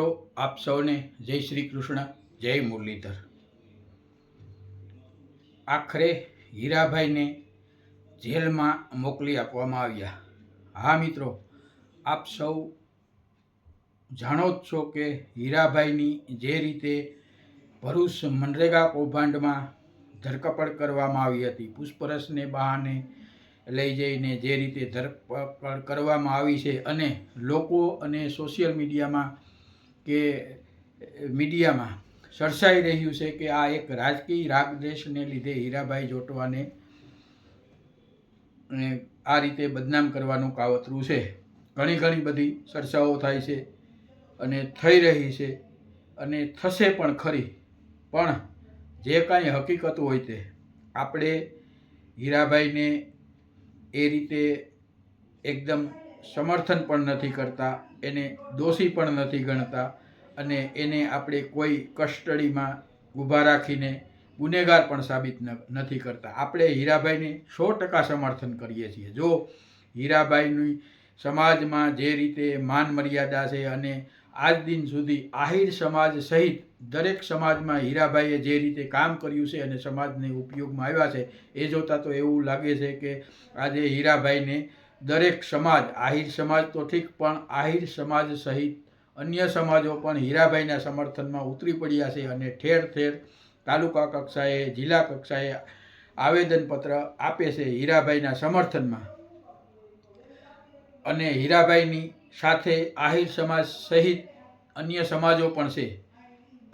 મિત્રો, આપ સૌને જય શ્રી કૃષ્ણ, જય મુરલીધર. આખરે હીરાભાઈને જેલમાં મોકલી આપવામાં આવ્યા. હા મિત્રો, આપ સૌ જાણો જ છો કે હીરાભાઈની જે રીતે ભરૂચ મનરેગા કૌભાંડમાં ધરપકડ કરવામાં આવી હતી, પૂછપરછને બહાને લઈ જઈને જે રીતે ધરપકડ કરવામાં આવી છે અને લોકો અને સોશિયલ મીડિયામાં કે મીડિયામાં સરસાઈ રહ્યું છે કે આ એક રાજકીય રાગદેશને લીધે હીરાભાઈ જોટવાને આ રીતે બદનામ કરવાનું કાવતરું છે. ઘણી ઘણી બધી ચર્ચાઓ થાય છે અને થઈ રહી છે અને થશે પણ ખરી. પણ જે કાંઈ હકીકત હોય તે આપણે હીરાભાઈને એ રીતે એકદમ સમર્થન પણ નથી કરતા, એને દોષી પણ નથી ગણતા અને એને આપણે કોઈ કસ્ટડીમાં ઊભા રાખીને ગુનેગાર પણ સાબિત નથી કરતા. આપણે હીરાભાઈને સો ટકા સમર્થન કરીએ છીએ. જો હીરાભાઈની સમાજમાં જે રીતે માન મર્યાદા છે અને આજ દિન સુધી આહિર સમાજ સહિત દરેક સમાજમાં હીરાભાઈએ જે રીતે કામ કર્યું છે અને સમાજને ઉપયોગમાં આવ્યા છે, એ જોતાં તો એવું લાગે છે કે આજે હીરાભાઈને દરેક સમાજ, આહિર સમાજ તો ઠીક, પણ આહિર સમાજ સહિત અન્ય સમાજો પણ હીરાભાઈના સમર્થનમાં ઉતરી પડ્યા છે અને ઠેર ઠેર તાલુકા કક્ષાએ, જિલ્લા કક્ષાએ આવેદનપત્ર આપે છે હીરાભાઈના સમર્થનમાં. અને હીરાભાઈની સાથે આહિર સમાજ સહિત અન્ય સમાજો પણ છે.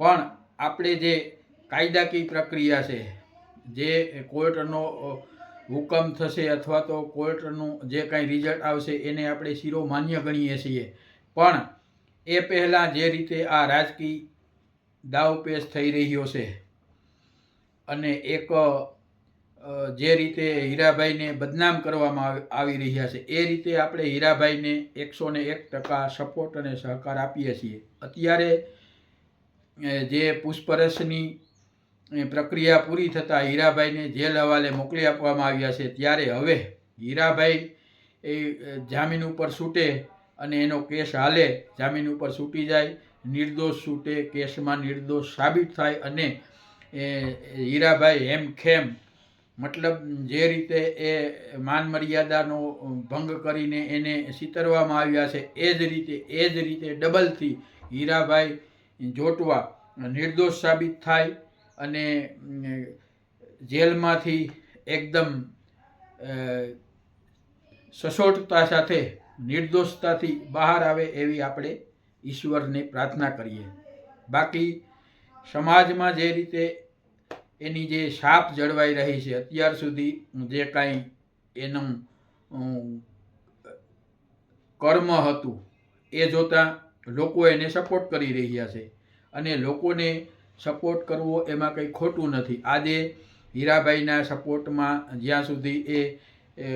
પણ આપણે જે કાયદાકીય પ્રક્રિયા છે, જે કોર્ટનો હુકમ થશે અથવા તો કોર્ટનું જે કાંઈ રિઝલ્ટ આવશે એને આપણે શિરો માન્ય ગણીએ છીએ. પણ એ પહેલાં જે રીતે આ રાજકીય દાવપેચ થઈ રહ્યો છે અને એક જે રીતે હીરાભાઈને બદનામ કરવામાં આવી- રહ્યા છે, એ રીતે આપણે હીરાભાઈને એકસો ને એક ટકા સપોર્ટ અને સહકાર આપીએ છીએ. અત્યારે જે પૂછપરછની પ્રક્રિયા પૂરી થતાં હીરાભાઈને જેલ હવાલે મોકલી આપવામાં આવ્યા છે. ત્યારે હવે હીરાભાઈ એ જામીન ઉપર છૂટે અને એનો કેસ હાલે. જામીન ઉપર છૂટી જાય, નિર્દોષ છૂટે, કેસમાં નિર્દોષ સાબિત થાય અને, એ હીરાભાઈ હેમખેમ મતલબ જે રીતે એ માન મર્યાદાનો ભંગ કરીને એને સિતરવામાં આવ્યા છે, એ જ રીતે, એ જ રીતે ડબલથી હીરાભાઈ જોટવા નિર્દોષ સાબિત થાય અને જેલમાંથી એકદમ સચોટતા સાથે, નિર્દોષતાથી બહાર આવે એવી આપણે ઈશ્વરને પ્રાર્થના કરીએ. બાકી, સમાજમાં જે રીતે એની જે સાપ જળવાઈ રહી છે, અત્યાર સુધી જે કાંઈ એનું કર્મ હતું, એ જોતાં લોકો એને સપોર્ટ કરી રહ્યા છે. અને લોકોને સપોર્ટ કરવો એમાં કંઈ ખોટું નથી. આજે હીરાભાઈના સપોર્ટમાં જ્યાં સુધી એ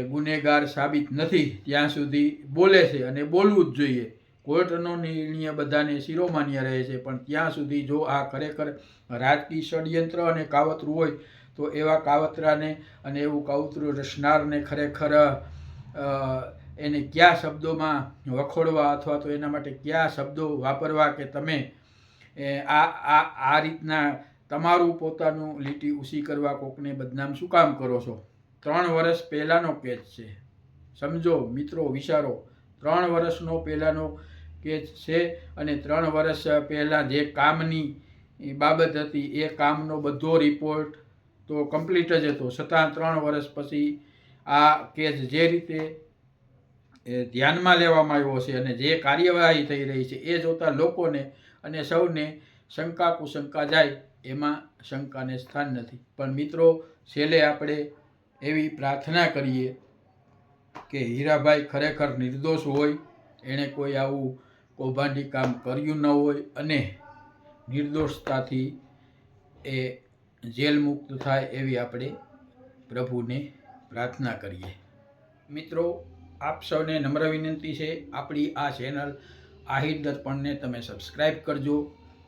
ગુનેગાર સાબિત નથી, ત્યાં સુધી બોલે છે અને બોલવું જ જોઈએ. કોર્ટનો નિર્ણય બધાને શિરોમાન્ય રહે છે, પણ ત્યાં સુધી જો આ ખરેખર રાજકીય ષડયંત્ર અને કાવતરું હોય, તો એવા કાવતરાને અને એવું કાવતરું રચનારને ખરેખર એને કયા શબ્દોમાં વખોડવા અથવા તો એના માટે કયા શબ્દો વાપરવા કે તમે આ આ આ રીતના તમારું પોતાનું લીટી ઊંચી કરવા કોકને બદનામ શું કામ કરો છો? ત્રણ વર્ષ પહેલાંનો કેચ છે. સમજો, મિત્રો, વિચારો. ત્રણ વર્ષનો પહેલાંનો કેચ છે અને ત્રણ વર્ષ પહેલાં જે કામની બાબત હતી, એ કામનો બધો રિપોર્ટ તો કમ્પ્લીટ જ હતો. છતાં ત્રણ વર્ષ પછી આ કેસ જે રીતે ધ્યાનમાં લેવામાં આવ્યો છે અને જે કાર્યવાહી થઈ રહી છે, એ જોતાં લોકોને અને સૌને શંકા કુશંકા જાય એમાં શંકાને સ્થાન નથી. પણ મિત્રો, છેલ્લે આપણે એવી પ્રાર્થના કરીએ કે હીરાભાઈ ખરેખર નિર્દોષ હોય, એણે કોઈ આવું કૌભાંડી કામ કર્યું ન હોય અને નિર્દોષતાથી એ જેલ મુક્ત થાય એવી આપણે પ્રભુને પ્રાર્થના કરીએ. મિત્રો, આપ સૌને નમ્ર વિનંતી છે, આપણી આ ચેનલ આહિર દર્પણને તમે સબસ્ક્રાઈબ કરજો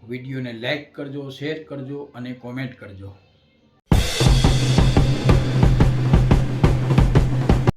વિડીયોને લાઇક કરજો શેર કરજો અને કોમેન્ટ કરજો.